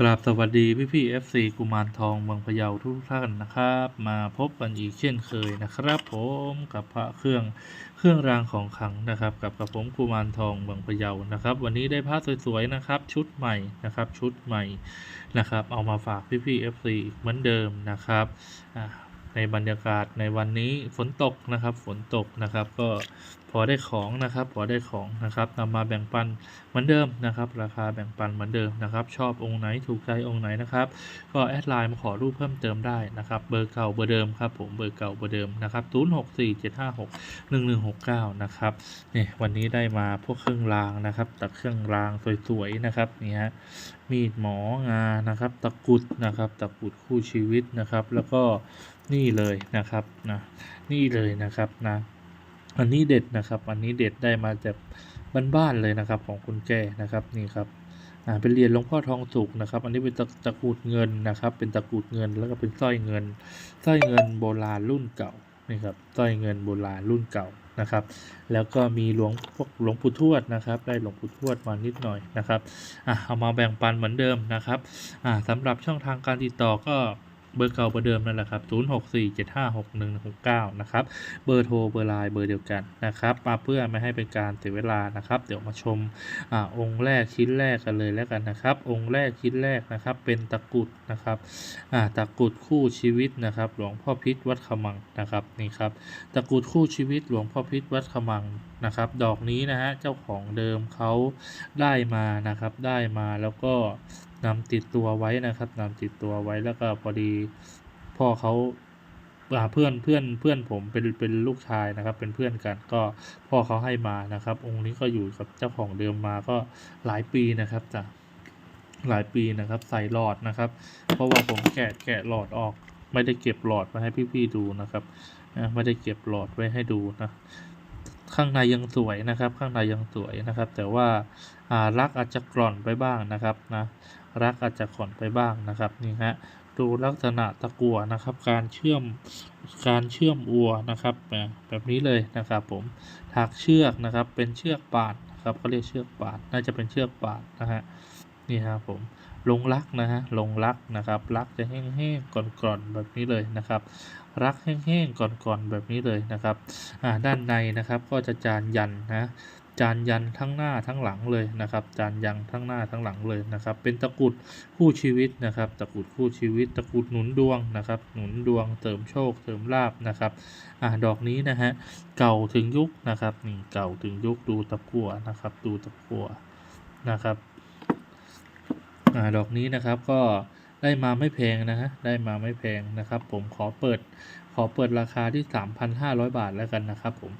กราบสวัสดีพี่พี่ FC กุมารทองเมืองพะเยาทุกท่านนะครับ มาพบกันอีกเช่นเคยนะครับ ผมกับพระเครื่องเครื่องรางของขลังนะครับ กับกับผมกุมารทองเมืองพะเยานะครับ วันนี้ได้พระสวยๆนะครับ ชุดใหม่นะครับ ชุดใหม่นะครับ เอามาฝากพี่พี่ FC อีกเหมือนเดิมนะครับอ่า ในบรรยากาศในวันนี้ฝนตกนะครับ ฝนตกนะครับ ก็พอได้ของนะครับ พอได้ของนะครับนำมาแบ่งปันเหมือนเดิมนะครับ ราคาแบ่งปันเหมือนเดิมนะครับ ชอบองค์ไหนถูกใจองค์ไหนนะครับ ก็แอดไลน์มาขอรูปเพิ่มเติมได้นะครับ เบอร์เก่าเบอร์เดิมครับผมเบอร์เก่าเบอร์เดิมนะครับ0 6 4 7 5 6 1 1 6 9นะครับเนี่ยวันนี้ได้มาพวกเครื่องรางนะครับตัดเครื่องรางสวยๆนะครับนี่ฮะมีดหมองานะครับ ตะกรุดนะครับ ตะกรุดคู่ชีวิตนะครับ แล้วก็ นี่เลยนะครับนะนี่เลยนะครับนะอันนี้เด็ดนะครับ อันนี้เด็ดได้มาจากบ้านๆเลยนะครับ ของคุณแก่นะครับนี่ครับอ่าเป็นเหรียญหลวงพ่อทองสุกนะครับ อันนี้เป็นตะตะกรุดเงินนะครับ เป็นตะกรุดเงินแล้วก็เป็นสร้อยเงินสร้อยเงินโบราณรุ่นเก่านี่ครับสร้อยเงินโบราณรุ่นเก่านะครับ แล้วก็มีหลวงพวกหลวงปู่ทวดนะครับ ได้หลวงปู่ทวดมานิดหน่อยนะครับอะเอามาแบ่งปันเหมือนเดิมนะครับอ่าสำหรับช่องทางการติดต่อก็ เบอร์เก่าเบอร์เดิมนั่นแหละครับ 0647561169 นะครับ เบอร์โทรเบอร์ไลน์เบอร์เดียวกันนะครับมาเพื่อไม่ให้เป็นการเสียเวลานะครับ เดี๋ยวมาชมอองค์แรกชิ้นแรกกันเลยแล้วกันนะครับ องค์แรกชิ้นแรกนะครับ เป็นตะกุดนะครับตะกุดคู่ชีวิตนะครับ หลวงพ่อพิษวัดขมังนะครับนี่ครับ ตะกุดคู่ชีวิตหลวงพ่อพิษวัดขมังนะครับ ดอกนี้นะฮะเจ้าของเดิมเขาได้มานะครับ ได้มาแล้วก็ นำติดตัวไว้นะครับนำติดตัวไว้แล้วก็พอดีพ่อเขาเพื่อนเพื่อนเพื่อนผมเป็นเป็นลูกชายนะครับ เป็นเพื่อนกันก็พ่อเขาให้มานะครับ องค์นี้ก็อยู่กับเจ้าของเดิมมาก็หลายปีนะครับจ้ะหลายปีนะครับ ใส่หลอดนะครับ เพราะว่าผมแกะแกะหลอดออก ไม่ได้เก็บหลอดมาให้พี่ๆดูนะครับนะไม่ได้เก็บหลอดไว้ให้ดูนะข้างในยังสวยนะครับ ข้างในยังสวยนะครับ แต่ว่าอ่ารักอาจจะกร่อนไปบ้างนะครับนะ รักอาจจะกร่อนไปบ้างนะครับนี่ฮะดูลักษณะตะกั่วนะครับ การเชื่อมการเชื่อมอัวนะครับ แบบแบบนี้เลยนะครับผมถักเชือกนะครับเป็นเชือกปาดนะครับเขาเรียกเชือกปาดน่าจะเป็นเชือกปาดนะฮะนี่ครับผมลงรักนะฮะลงรักนะครับรักจะแห้งๆก่อนๆแบบนี้เลยนะครับ รักแห้งๆก่อนๆแบบนี้เลยนะครับอ่าด้านในนะครับก็จะจานยันนะ จานยันทั้งหน้าทั้งหลังเลยนะครับ จานยันทั้งหน้าทั้งหลังเลยนะครับ เป็นตะกุดคู่ชีวิตนะครับ ตะกุดคู่ชีวิต ตะกุดหนุนดวงนะครับ หนุนดวงเสริมโชคเสริมลาบนะครับ อ่าดอกนี้นะฮะเก่าถึงยุคนะครับนี่เก่าถึงยุคดูตะกั่วนะครับ ดูตะกั่วนะครับ อ่าดอกนี้นะครับก็ได้มาไม่แพงนะฮะ ได้มาไม่แพงนะครับ ผมขอเปิดขอเปิดราคาที่ 3,500 บาทแล้วกันนะครับผม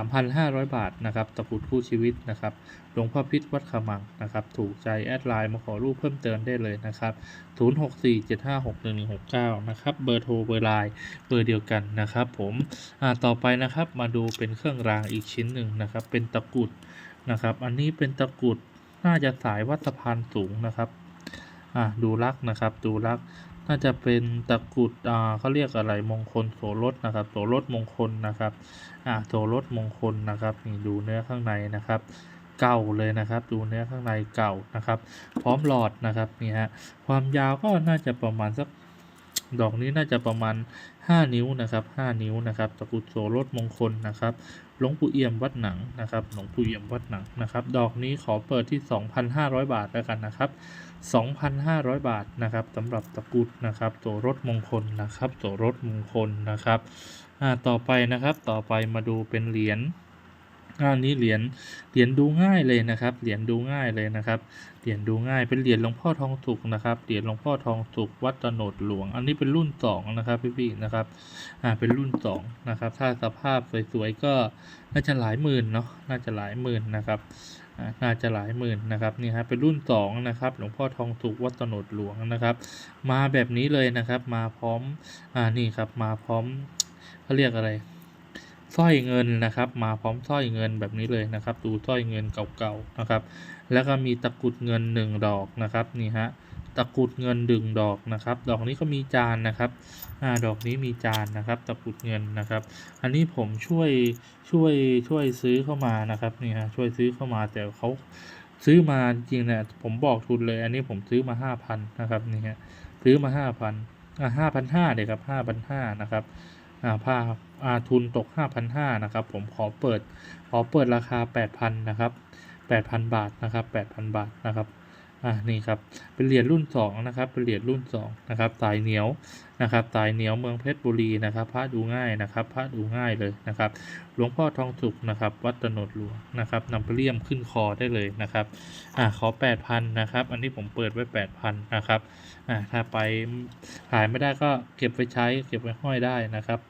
3,500 บาทนะครับตะกรุดคู่ชีวิตนะครับหลวงพ่อพิษวัดขมังนะครับถูกใจแอดไลน์มาขอรูปเพิ่มเติมได้เลยนะครับ0647561169นะครับเบอร์โทรเบอร์ไลน์เบอร์เดียวกันนะครับผมอ่าต่อไปนะครับมาดูเป็นเครื่องรางอีกชิ้นหนึ่งนะครับเป็นตะกรุดนะครับอันนี้เป็นตะกรุดน่าจะสายวัดสะพานสูงนะครับอ่าดูลักนะครับดูลัก น่าจะเป็นตะกรุดอ่าเขาเรียกอะไรมงคลโสรถนะครับ โสรถมงคลนะครับอ่าโสรถมงคลนะครับนี่ดูเนื้อข้างในนะครับ เก่าเลยนะครับ ดูเนื้อข้างในเก่านะครับ พร้อมหลอดนะครับนี่ฮะความยาวก็น่าจะประมาณสักดอกนี้น่าจะประมาณ 5 นิ้วนะครับ 5 นิ้วนะครับ ตะกรุดโสรถมงคลนะครับ หลวงปู่เอี่ยมวัดหนังนะครับหลวงปู่เอี่ยมวัดหนังนะครับ ดอกนี้ขอเปิดที่ 2,500 บาทแล้วกันนะครับ 2,500 บาทนะครับสำหรับตะกุดนะครับตัวรถมงคลนะครับตัวรถมงคลนะครับต่อไปนะครับต่อไปมาดูเป็นเหรียญ อันนี้เหรียญเหรียญดูง่ายเลยนะครับเหรียญดูง่ายเลยนะครับเหรียญดูง่ายเป็นเหรียญหลวงพ่อทองสุกนะครับเหรียญหลวงพ่อทองสุกวัดตโนดหลวง อันนี้เป็นรุ่นสองนะครับพี่ๆนะครับอ่าเป็นรุ่นสองนะครับถ้าสภาพสวยๆก็น่าจะหลายหมื่นเนาะน่าจะหลายหมื่นนะครับอ่าน่าจะหลายหมื่นนะครับนี่ฮะเป็นรุ่นสองนะครับหลวงพ่อทองสุกวัดตโนดหลวงนะครับ มาแบบนี้เลยนะครับ มาพร้อมอ่านี่ครับมาพร้อมเขาเรียกอะไร สร้อยเงินนะครับ มาพร้อมสร้อยเงินแบบนี้เลยนะครับ ดูสร้อยเงินเก่าๆนะครับ แล้วก็มีตะกุดเงินหนึ่งดอกนะครับนี่ฮะตะกุดเงินดึงดอกนะครับ ดอกนี้ก็มีจานนะครับอ่าดอกนี้มีจานนะครับ ตะกุดเงินนะครับ อันนี้ผมช่วยช่วยช่วยซื้อเข้ามานะครับนี่ฮะช่วยซื้อเข้ามาแต่เขาซื้อมาจริงๆเนี่ยผมบอกทุนเลย อันนี้ผมซื้อมาห้าพันนะครับนี่ฮะซื้อมาห้าพันอ่าห้าพันห้าเลยครับห้าพันห้านะครับ ผ้าอาทุนตกห้าพันห้านะครับ ผมขอเปิด ขอเปิดราคาแปดพันนะครับแปดพันบาทนะครับแปดพันบาทนะครับอ่านี่ครับเป็นเหรียญรุ่นสองนะครับเป็นเหรียญรุ่นสองนะครับสายเหนียวนะครับสายเหนียวเมืองเพชรบุรีนะครับพระดูง่ายนะครับพระดูง่ายเลยนะครับ หลวงพ่อทองสุขนะครับวัดตโนดหลวงนะครับนำไปเลี่ยมขึ้นคอได้เลยนะครับอ่าขอแปดพันนะครับอันนี้ผมเปิดไว้แปดพันนะครับอ่าถ้าไปขายไม่ได้ก็เก็บไว้ใช้เก็บไว้ห้อยได้นะครับ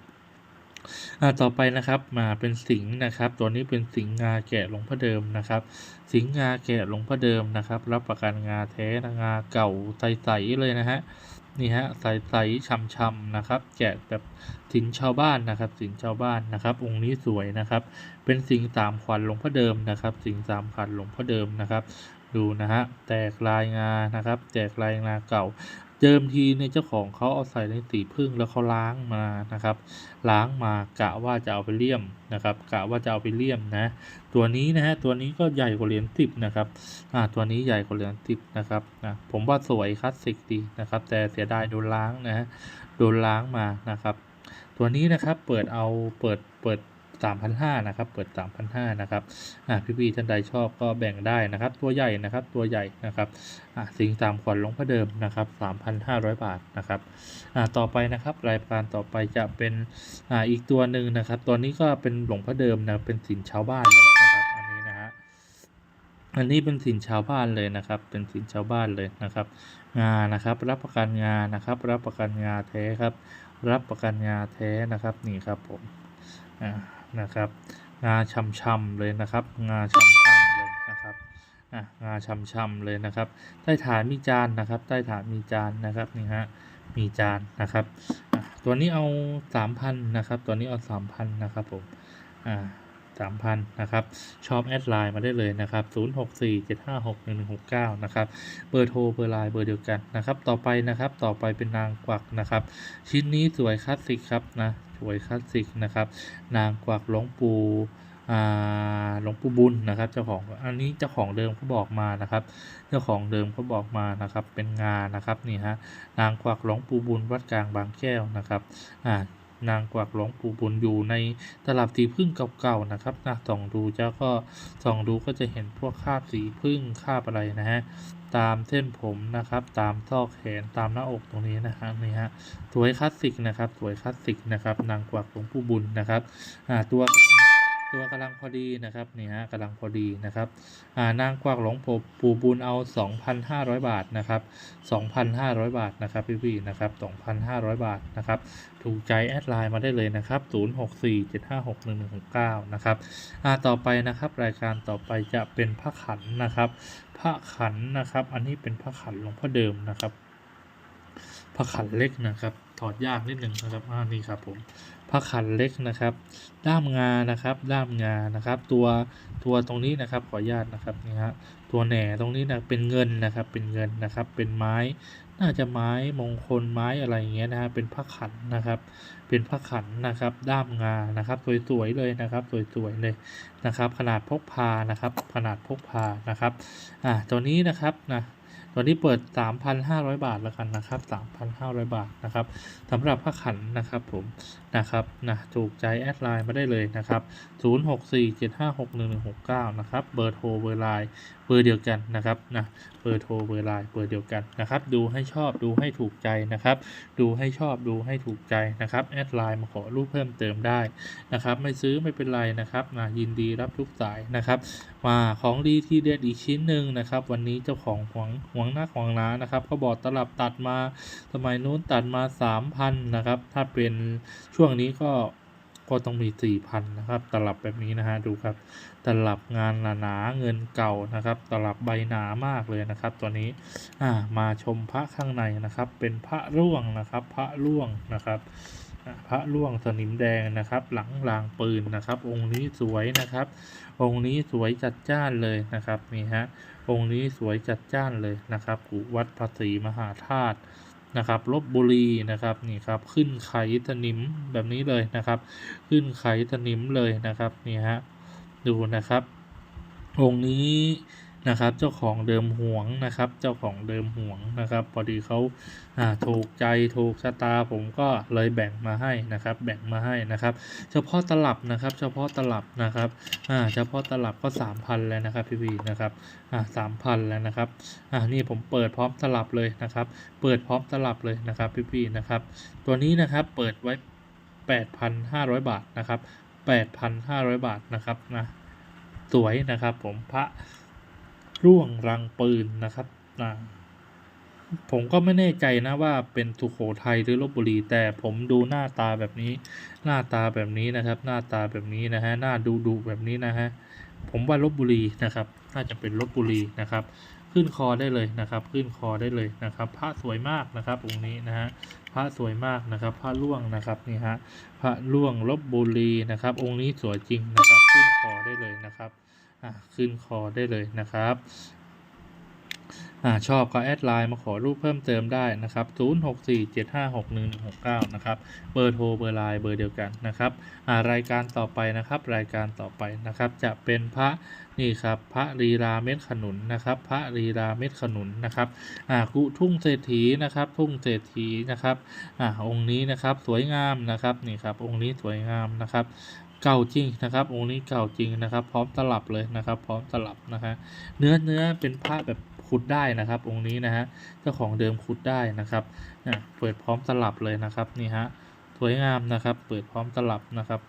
ต่อไปนะครับมาเป็นสิงห์นะครับ ตัวนี้เป็นสิงห์งาแกะหลวงพ่อเดิมนะครับ สิงห์งาแกะหลวงพ่อเดิมนะครับ รับประกันงาแท้นะงาเก่าใสๆเลยนะฮะนี่ฮะใสๆช่ำๆนะครับ แกะแบบสินชาวบ้านนะครับ สินชาวบ้านนะครับ องค์นี้สวยนะครับ เป็นสิงห์สามขวัญหลวงพ่อเดิมนะครับ สิงห์สามขวัญหลวงพ่อเดิมนะครับ ดูนะฮะแตกลายงานะครับ แตกลายงาเก่า เดิมทีเนี่ยเจ้าของเขาเอาใส่ในสีพึ่งแล้วเขาล้างมานะครับ ล้างมากะว่าจะเอาไปเลี่ยมนะครับกะว่าจะเอาไปเลี่ยมนะตัวนี้นะฮะตัวนี้ก็ใหญ่กว่าเหรียญสิบนะครับอ่าตัวนี้ใหญ่กว่าเหรียญสิบนะครับนะผมว่าสวยคลาสสิกดีนะครับ แต่เสียดายโดนล้างนะฮะโดนล้างมานะครับ ตัวนี้นะครับเปิดเอาเปิดเปิด 3,500นะครับ เปิด 3,500นะครับอ่าพี่ๆท่านใดชอบก็แบ่งได้นะครับ ตัวใหญ่นะครับ ตัวใหญ่นะครับอ่าสิงห์สามขวัญหลงพ่อเดิมนะครับ 3,500 บาทนะครับอ่าต่อไปนะครับ รายการต่อไปจะเป็นอ่าอีกตัวหนึ่งนะครับ ตัวนี้ก็เป็นหลวงพ่อเดิมนะเป็นสินชาวบ้านเลยนะครับอันนี้นะฮะอันนี้เป็นสินชาวบ้านเลยนะครับ เป็นสินชาวบ้านเลยนะครับ งานนะครับ รับประกันงานนะครับ รับประกันงานแท้ครับ รับประกันงานแท้นะครับนี่ครับผมอ่า นะครับ งาช่ำๆเลยนะครับ งาช่ำๆเลยนะครับอะงาช่ำๆเลยนะครับ ใต้ฐานมีจานนะครับ ใต้ฐานมีจานนะครับนี่ฮะมีจานนะครับตัวนี้เอาสามพันนะครับ ตัวนี้เอาสามพันนะครับผมอ่าสามพันนะครับ ชอบแอดไลน์มาได้เลยนะครับ0 6 4 7 5 6 1 1 6 9นะครับ เบอร์โทรเบอร์ไลน์เบอร์เดียวกันนะครับ ต่อไปนะครับ ต่อไปเป็นนางกวักนะครับ ชิ้นนี้สวยคลาสสิกครับนะ วยคลาสสิกนะครับ นางกวักหลวงปู่หลวงปู่บุญนะครับ เจ้าของอันนี้เจ้าของเดิมเขาบอกมานะครับ เจ้าของเดิมเขาบอกมานะครับ เป็นงานนะครับนี่ฮะนางกวักหลวงปู่บุญวัดกลางบางแก้วนะครับอ่า นางกวักหลวงปู่บุญอยู่ในตลับสีพึ่งเก่าๆนะครับนะส่องดูเจ้าก็ส่องดูก็จะเห็นพวกคราบสีพึ่งคราบอะไรนะฮะตามเส้นผมนะครับ ตามซอกแขนตามหน้าอกตรงนี้นะฮะนี่ฮะสวยคลาสสิกนะครับ สวยคลาสสิกนะครับนางกวักหลวงปู่บุญนะครับอ่าตัว ตัวกำลังพอดีนะครับนี่ฮะกำลังพอดีนะครับอ่านางกวักหลงปู่ปู่บุญเอา 2,500 บาทนะครับ 2,500 บาทนะครับพี่ๆนะครับ 2,500 บาทนะครับ ถูกใจแอดไลน์มาได้เลยนะครับ 0647561169 นะครับอ่าต่อไปนะครับรายการต่อไปจะเป็นพระขันนะครับ พระขันนะครับ อันนี้เป็นพระขันหลวงพ่อเดิมนะครับพระขันเล็กนะครับถอดยากนิดหนึ่งนะครับอ่านี่ครับผม พระขันเล็กนะครับ ด้ามงานะครับ ด้ามงานะครับ ตัวตัวตรงนี้นะครับขออนุญาตนะครับนี่ฮะตัวแหน่ตรงนี้นะเป็นเงินนะครับ เป็นเงินนะครับ เป็นไม้ น่าจะไม้มงคลไม้อะไรอย่างเงี้ยนะฮะเป็นพระขันนะครับ เป็นพระขันนะครับ ด้ามงานะครับ สวยๆเลยนะครับ สวยๆเลยนะครับ ขนาดพกพานะครับ ขนาดพกพานะครับอ่าตัวนี้นะครับนะตัวนี้เปิด 3,500 บาทแล้วกันนะครับ 3,500 บาทนะครับสำหรับผ้าขันนะครับผม นะครับนะถูกใจแอดไลน์มาได้เลยนะครับ 0647561169 นะครับเบอร์โทรเบอร์ไลน์เบอร์เดียวกันนะครับนะเบอร์โทรเบอร์ไลน์เบอร์เดียวกันนะครับ ดูให้ชอบดูให้ถูกใจนะครับ ดูให้ชอบดูให้ถูกใจนะครับแอดไลน์มาขอรูปเพิ่มเติมได้นะครับ ไม่ซื้อไม่เป็นไรนะครับนะยินดีรับทุกสายนะครับ มาของดีที่เด็ดอีกชิ้นหนึ่งนะครับ วันนี้เจ้าของหวงหวงหน้าของร้านะครับเขาบอกตลับตัดมาสมัยนู้นตัดมาสามพันนะครับถ้าเป็นช่วงนี้ก็ก็ต้องมีสี่พันนะครับ ตลับแบบนี้นะฮะดูครับ ตลับงานหนาๆเงินเก่านะครับ ตลับใบหนามากเลยนะครับ ตัวนี้อ่ามาชมพระข้างในนะครับ เป็นพระร่วงนะครับ พระร่วงนะครับอะพระล่วงสนิมแดงนะครับ หลังรางปืนนะครับ องค์นี้สวยนะครับ องค์นี้สวยจัดจ้านเลยนะครับนี่ฮะองค์นี้สวยจัดจ้านเลยนะครับกูวัดภาษีมหาธาตุ นะครับลบบุรีนะครับนี่ครับขึ้นไขสนิมแบบนี้เลยนะครับ ขึ้นไขสนิมเลยนะครับนี่ฮะดูนะครับองค์นี้ นะครับ เจ้าของเดิมห่วงนะครับ เจ้าของเดิมห่วงนะครับ พอดีเขาอ่าถูกใจถูกชะตาผมก็เลยแบ่งมาให้นะครับ แบ่งมาให้นะครับ เฉพาะตลับนะครับ เฉพาะตลับนะครับอ่าเฉพาะตลับก็สามพันแล้วนะครับพี่วีนะครับอ่าสามพันแล้วนะครับอ่านี่ผมเปิดพร้อมตลับเลยนะครับ เปิดพร้อมตลับเลยนะครับพี่ๆนะครับ ตัวนี้นะครับเปิดไว้ 8,500 บาทนะครับ 8,500 บาทนะครับนะสวยนะครับผมพระ ร่วงรังปืนนะครับนะผมก็ไม่แน่ใจนะว่าเป็นสุโขทัยหรือลบบุรี แต่ผมดูหน้าตาแบบนี้ หน้าตาแบบนี้นะครับ หน้าตาแบบนี้นะฮะหน้าดูดูแบบนี้นะฮะผมว่าลบบุรีนะครับ น่าจะเป็นลบบุรีนะครับ ขึ้นคอได้เลยนะครับ ขึ้นคอได้เลยนะครับ พระสวยมากนะครับองค์นี้นะฮะพระสวยมากนะครับ พระล่วงนะครับนี่ฮะพระล่วงลบบุรีนะครับ องค์นี้สวยจริงนะครับ ขึ้นคอได้เลยนะครับ ขึ้นคอได้เลยนะครับอชอบก็แอดไลน์มาขอรูปเพิ่มเติมได้นะครับ 0647561169 นะครับ เบอร์โทรเบอร์ไลน์เบอร์เดียวกันนะครับรายการต่อไปนะครับ รายการต่อไปนะครับ จะเป็นพระนี่ครับ พระลีลาเม็ดขนุนนะครับ พระลีลาเม็ดขนุนนะครับกุทุ่งเศรษฐีนะครับ ทุ่งเศรษฐีนะครับอองค์นี้นะครับ สวยงามนะครับ นี่ครับ องค์นี้สวยงามนะครับ เก่าจริงนะครับ องค์นี้เก่าจริงนะครับ พร้อมตลับเลยนะครับ พร้อมตลับนะฮะเนื้อเนื้อเป็นผ้าแบบขุดได้นะครับ องค์นี้นะฮะเจ้าของเดิมขุดได้นะครับอะเปิดพร้อมตลับเลยนะครับนี่ฮะสวยงามนะครับ เปิดพร้อมตลับนะครับ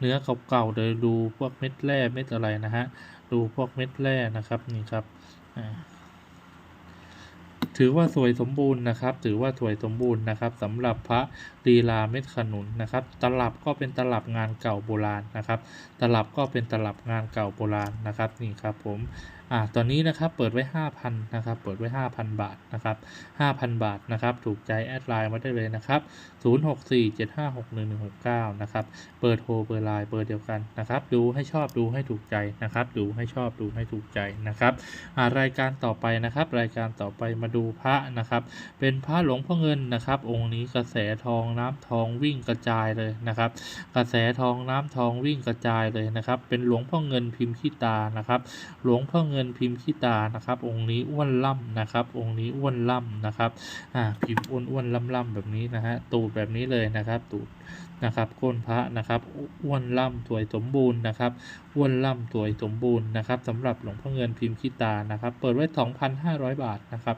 เนื้อเก่าๆเดี๋ยดูพวกเม็ดแร่เม็ดอะไรนะฮะดูพวกเม็ดแร่นะครับนี่ครับอ่า ถือว่าสวยสมบูรณ์นะครับ ถือว่าสวยสมบูรณ์นะครับสำหรับพระลีลาเม็ดขนุนนะครับ ตลับก็เป็นตลับงานเก่าโบราณนะครับ ตลับก็เป็นตลับงานเก่าโบราณนะครับนี่ครับผม อ่าตอนนี้นะครับเปิดไว้ 5,000นะครับเปิดไว้ 5,000 บาทนะครับ5,000 บาทนะครับถูกใจแอดไลน์มาได้เลยนะครับ0647561169นะครับเปิดโทรเบอร์ไลน์เบอร์เดียวกันนะครับ ดูให้ชอบดูให้ถูกใจนะครับ ดูให้ชอบดูให้ถูกใจนะครับอ่ารายการต่อไปนะครับ รายการต่อไปมาดูพระนะครับ เป็นพระหลวงพ่อเงินนะครับ องค์นี้กระแสทองน้ำทองวิ่งกระจายเลยนะครับ กระแสทองน้ำทองวิ่งกระจายเลยนะครับ เป็นหลวงพ่อเงินพิมพ์ขี้ตานะครับ หลวงพ่อเงินพิมพ์ขี้ตานะครับ องค์นี้อ้วนล่ำนะครับ องค์นี้อ้วนล่ำนะครับอ่าพิมพ์อ้วนอ้วนล่ำล่ำแบบนี้นะฮะตูดแบบนี้เลยนะครับ ตูด นะครับก้นพระนะครับอ้วนล่ำสวยสมบูรณ์นะครับอ้วนล่ำสวยสมบูรณ์นะครับสำหรับหลวงพ่อเงินพิมพ์ขี้ตานะครับ เปิดไว้ 2,500 บาทนะครับ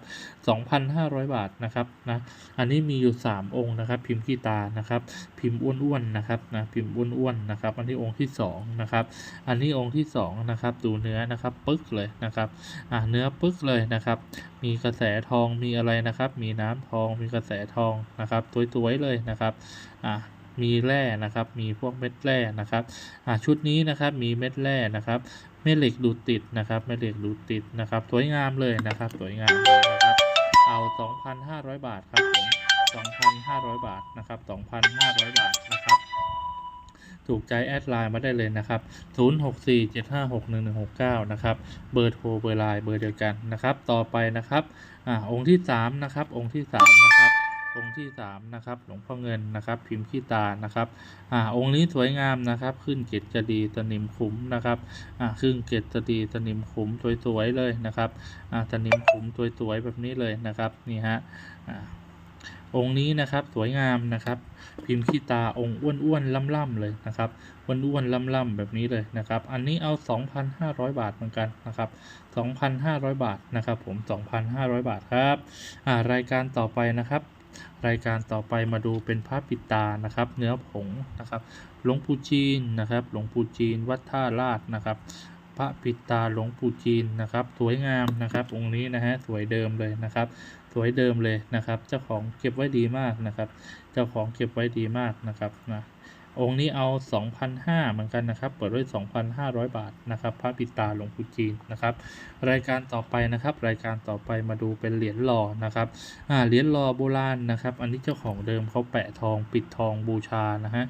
2,500 บาทนะครับนะอันนี้มีอยู่ 3 องค์นะครับ พิมพ์ขี้ตานะครับ พิมพ์อ้วนๆนะครับนะพิมพ์อ้วนๆนะครับ อันนี้องค์ที่2นะครับอันนี้องค์ที่2นะครับดูเนื้อนะครับปึ๊กเลยนะครับอ่าเนื้อปึ๊กเลยนะครับ มีกระแสทองมีอะไรนะครับ มีน้ำทองมีกระแสทองนะครับสวยๆเลยนะครับอ่า มีแร่นะครับ มีพวกเม็ดแร่นะครับอ่าชุดนี้นะครับมีเม็ดแร่นะครับแม่เหล็กดูดติดนะครับแม่เหล็กดูดติดนะครับ สวยงามเลยนะครับ สวยงามเลยนะครับเอา 2,500 บาทครับผม2,500 บาทนะครับ2,500 บาทนะครับถูกใจแอดไลน์มาได้เลยนะครับ 0647561169 นะครับ เบอร์โทรเบอร์ไลน์เบอร์เดียวกันนะครับ ต่อไปนะครับ อ่า องค์ที่ 3 นะครับ องค์ที่ 3 นะครับ องค์ที่3นะครับหลวงพ่อเงินนะครับ พิมพ์ขี้ตานะครับอ่าองค์นี้สวยงามนะครับ ขึ้นเกตจะดีตะนิมคุ้มนะครับอ่าขึ้นเกตจะดีตะนิมคุ้มสวยๆเลยนะครับอ่าตะนิมคุ้มสวยๆแบบนี้เลยนะครับนี่ฮะอ่าองค์นี้นะครับสวยงามนะครับ พิมพ์ขี้ตาองค์อ้วนๆล่ำๆเลยนะครับอ้วนๆล่ำๆแบบนี้เลยนะครับ อันนี้เอา 2,500 บาทเหมือนกันนะครับ 2,500 บาทนะครับ ผม 2,500 บาทครับอ่ารายการต่อไปนะครับ รายการต่อไปมาดูเป็นพระปิตานะครับ เนื้อผงนะครับ หลวงปู่จีนนะครับ หลวงปู่จีนวัดท่าลาดนะครับ พระปิตาหลวงปู่จีนนะครับ สวยงามนะครับองค์นี้นะฮะสวยเดิมเลยนะครับ สวยเดิมเลยนะครับ เจ้าของเก็บไว้ดีมากนะครับ เจ้าของเก็บไว้ดีมากนะครับนะ องค์นี้เอา 2,500เหมือนกันนะครับ เปิดไว้2,500 บาทนะครับพระปิตาหลวงปู่จีนนะครับ รายการต่อไปนะครับ รายการต่อไปมาดูเป็นเหรียญหล่อนะครับอ่าเหรียญหล่อโบราณนะครับ อันนี้เจ้าของเดิมเขาแปะทองปิดทองบูชานะฮะ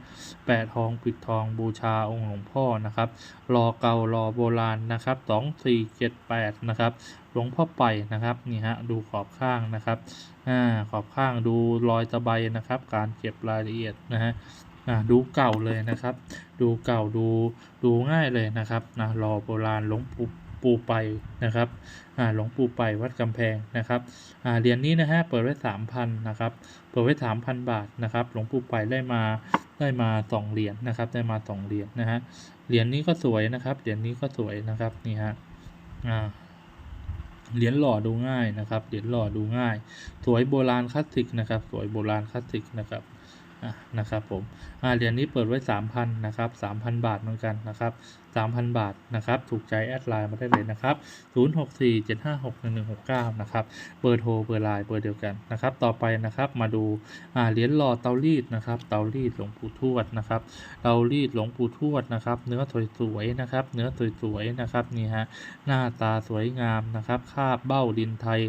แปะทองปิดทองบูชาองค์หลวงพ่อนะครับรอเก่ารอโบราณนะครับสองสี่เจ็ดแปดนะครับหลวงพ่อไปนะครับนี่ฮะดูขอบข้างนะครับอ่าขอบข้างดูรอยตะไบนะครับ การเก็บรายละเอียดนะฮะ อ่าดูเก่าเลยนะครับ ดูเก่าดูดูง่ายเลยนะครับนะรอโบราณหลวงปู่ปู่ไปนะครับอ่าหลวงปู่ไปวัดกำแพงนะครับอ่าเหรียญนี้นะฮะเปิดไว้สามพันนะครับ เปิดไว้สามพันบาทนะครับหลวงปู่ไปได้มาได้มาสองเหรียญนะครับ ได้มาสองเหรียญนะฮะเหรียญนี้ก็สวยนะครับเหรียญนี้ก็สวยนะครับนี่ฮะอ่าเหรียญหล่อดูง่ายนะครับเหรียญหล่อดูง่าย สวยโบราณคลาสสิกนะครับ สวยโบราณคลาสสิกนะครับ นะครับผมอาเหรียญนี้เปิดไว้ 3,000นะครับ3,000 บาทเหมือนกันนะครับ 3,000 บาทนะครับ ถูกใจแอดไลน์มาได้เลยนะครับ 0647561169 นะครับเบอร์โทรเบอร์ไลน์เบอร์เดียวกันนะครับ ต่อไปนะครับมาดูเหรียญหล่อเตารีดนะครับ เตารีดหลวงปู่ทวดนะครับ เตารีดหลวงปู่ทวดนะครับ เนื้อสวยๆนะครับ เนื้อสวยๆนะครับนี่ฮะหน้าตาสวยงามนะครับคาบเบ้าดินไทย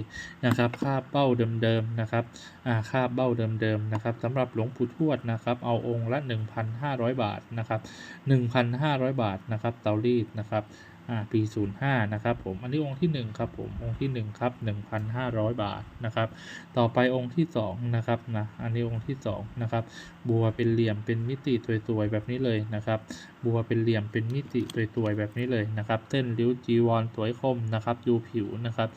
นะครับคาบเบ้าเดิมๆนะครับอ่าคาบเบ้าเดิมๆนะครับสำหรับหลวงปู่ทวดนะครับ เอาองค์ละ 1,500 บาทนะครับ 1,500 บาทนะครับเตารีดนะครับ อ่าปี 05 นะครับผม อันนี้องค์ที่ 1 ครับผม องค์ที่ 1 ครับ 1,500 บาทนะครับ ต่อไปองค์ที่ 2 นะครับนะ อันนี้องค์ที่ 2 นะครับ บัวเป็นเหลี่ยมเป็นมิติสวยๆแบบนี้เลยนะครับ บัวเป็นเหลี่ยมเป็นมิติสวยๆแบบนี้เลยนะครับเส้นริ้วจีวรสวยคมนะครับ ดูผิวนะครับ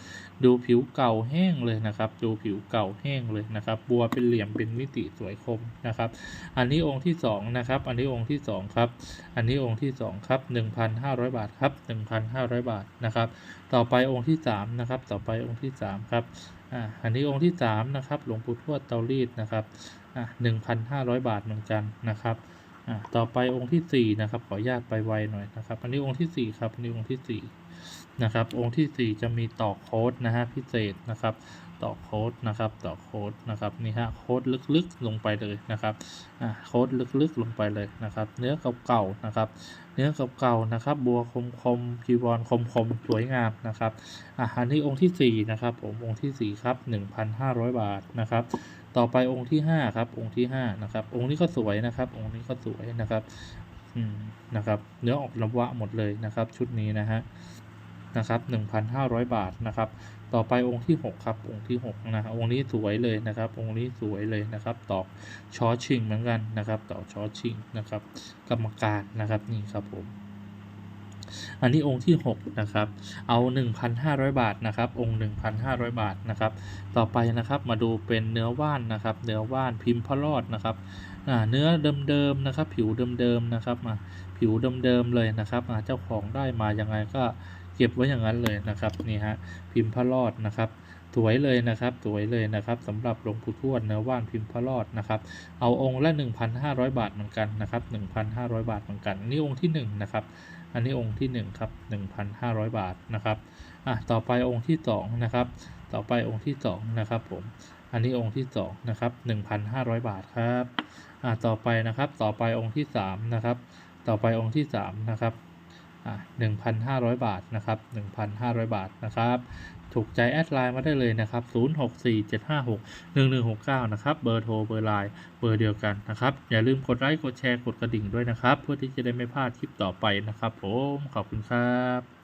ดูผิวเก่าแห้งเลยนะครับ ดูผิวเก่าแห้งเลยนะครับ บัวเป็นเหลี่ยมเป็นมิติสวยคมนะครับ อันนี้องค์ที่สองนะครับ อันนี้องค์ที่สองครับ อันนี้องค์ที่สองครับ 1,500 บาทครับ1,500 บาทนะครับ ต่อไปองค์ที่สามนะครับ ต่อไปองค์ที่สามครับอ่าอันนี้องค์ที่สามนะครับหลวงปู่ทวดเตารีดนะครับอ่า1,500 บาทเหมือนกันนะครับอ่าต่อไปองค์ที่สี่นะครับขออนุญาตไปไวหน่อยนะครับ อันนี้องค์ที่สี่ครับอันนี้องค์ที่สี่ นะครับ องค์ที่สี่จะมีต่อโค้ดนะฮะพิเศษนะครับ ต่อโค้ดนะครับ ต่อโค้ดนะครับนี่ฮะโค้ดลึกๆลงไปเลยนะครับอ่าโค้ดลึกๆลงไปเลยนะครับ เนื้อเก่าๆนะครับ เนื้อเก่าๆนะครับ บัวคมๆจีวรคมๆสวยงามนะครับอะอันนี้องค์ที่สี่นะครับผมองค์ที่สี่ครับ1,500 บาทนะครับ ต่อไปองค์ที่ห้าครับองค์ที่ห้านะครับ องค์นี้ก็สวยนะครับ องค์นี้ก็สวยนะครับอืมนะครับ เนื้อออกลำวะหมดเลยนะครับ ชุดนี้นะฮะ นะครับ1,500 บาทนะครับ ต่อไปองค์ที่ 6 ครับ องค์ที่6นะฮะองค์นี้สวยเลยนะครับ องค์นี้สวยเลยนะครับ ตอกชอชิงเหมือนกันนะครับ ต่อกชอชิงนะครับ กรรมการนะครับนี่ครับผมอันนี้องค์ที่ 6 นะครับ เอา 1,500 บาทนะครับ องค์ 1,500 บาทนะครับ ต่อไปนะครับมาดูเป็นเนื้อว่านนะครับ เนื้อว่านพิมพ์พระรอดนะครับอ่าเนื้อเดิมๆนะครับ ผิวเดิมๆนะครับมาผิวเดิมๆเลยนะครับอ่าเจ้าของได้มายังไงก็ เก็บไว้อย่างนั้นเลยนะครับนี่ฮะพิมพ์พระรอดนะครับสวยเลยนะครับสวยเลยนะครับสำหรับหลวงปู่ทวดเนื้อว่านพิมพ์พระรอดนะครับเอาองค์ละ 1,500 บาทเหมือนกันนะครับ1,500 บาทเหมือนกัน นี่องค์ที่1นะครับอันนี้องค์ที่1ครับ1,500 บาทนะครับอะต่อไปองค์ที่2นะครับต่อไปองค์ที่2นะครับผมอันนี้องค์ที่2นะครับ1,500 บาทครับอะต่อไปนะครับต่อไปองค์ที่3นะครับต่อไปองค์ที่3นะครับ 1,500 บาทนะครับ 1,500 บาทนะครับ ถูกใจแอดไลน์มาได้เลยนะครับ 0647561169 นะครับ เบอร์โทร เบอร์ไลน์ เบอร์เดียวกันนะครับ อย่าลืมกดไลค์ กดแชร์ กดกระดิ่งด้วยนะครับ เพื่อที่จะได้ไม่พลาดคลิปต่อไปนะครับผม ขอบคุณครับ